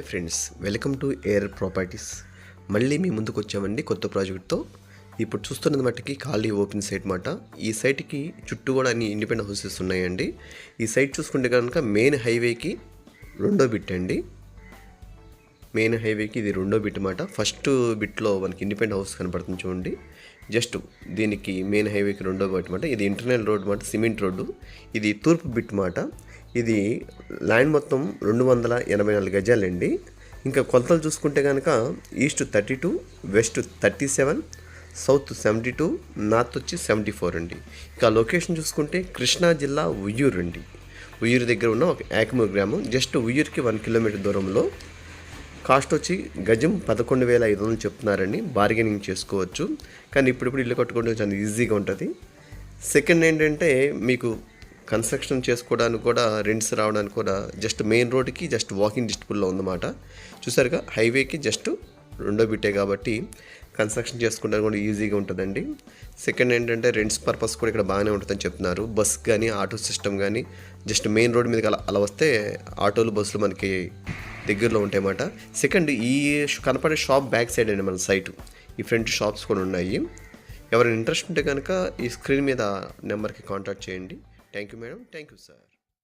Friends welcome to air properties. మళ్ళీ మీ ముందుకు వచ్చామండి కొత్త ప్రాజెక్ట్తో. ఇప్పుడు చూస్తున్నది మట్టుకి ఖాళీ ఓపెన్ సైట్ మాట. ఈ సైట్కి చుట్టూ కూడా అన్ని ఇండిపెండెంట్ హౌసెస్ ఉన్నాయండి. ఈ సైట్ చూసుకుంటే కనుక మెయిన్ హైవేకి రెండో బిట్ అండి. మెయిన్ హైవేకి ఇది రెండో బిట్ మాట. ఫస్ట్ బిట్లో మనకి ఇండిపెండెంట్ హౌస్ కనపడుతుంది చూడండి. జస్ట్ దీనికి మెయిన్ హైవేకి రెండో బిట్ మాట. ఇది ఇంటర్నల్ రోడ్ మాట సిమెంట్ రోడ్డు. ఇది తూర్పు బిట్ మాట. ఇది ల్యాండ్ మొత్తం రెండు వందల ఎనభై నాలుగు గజాలండి. ఇంకా కొలతలు చూసుకుంటే కనుక east thirty two west thirty seven south seventy two north వచ్చి సెవెంటీ ఫోర్ అండి. ఇంకా లొకేషన్ చూసుకుంటే కృష్ణా జిల్లా ఉయ్యూరు అండి. ఉయ్యూరు దగ్గర ఉన్న ఒక ఏకమూరు గ్రామం. జస్ట్ ఉయ్యూరుకి వన్ కిలోమీటర్ దూరంలో కాస్ట్ వచ్చి గజం పదకొండు వేల ఐదు వందలు చెప్తున్నారండి. బార్గెనింగ్ చేసుకోవచ్చు. కానీ ఇప్పుడిప్పుడు ఇల్లు కట్టుకోవడం చాలా ఈజీగా ఉంటుంది. సెకండ్ ఏంటంటే మీకు కన్స్ట్రక్షన్ చేసుకోవడానికి కూడా రెంట్స్ రావడానికి కూడా జస్ట్ మెయిన్ రోడ్కి జస్ట్ వాకింగ్ డిస్టబుల్లో ఉందన్నమాట. చూసారుగా? హైవేకి జస్ట్ రెండో బిట్టే కాబట్టి కన్స్ట్రక్షన్ చేసుకోవడానికి కూడా ఈజీగా ఉంటుందండి. సెకండ్ ఏంటంటే రెంట్స్ పర్పస్ కూడా ఇక్కడ బాగానే ఉంటుందని చెప్తున్నారు. బస్ కానీ ఆటో సిస్టమ్ కానీ జస్ట్ మెయిన్ రోడ్ మీదకి అలా అలా వస్తే ఆటోలు బస్సులు మనకి దగ్గరలో ఉంటాయన్నమాట. సెకండ్ ఈ కనపడే షాప్ బ్యాక్ సైడ్ అండి మన సైట్ ఈ ఫ్రంట్ షాప్స్ కూడా ఉన్నాయి. ఎవరైనా ఇంట్రెస్ట్ ఉంటే కనుక ఈ స్క్రీన్ మీద నెంబర్కి కాంటాక్ట్ చేయండి. Thank you, madam. Thank you, sir.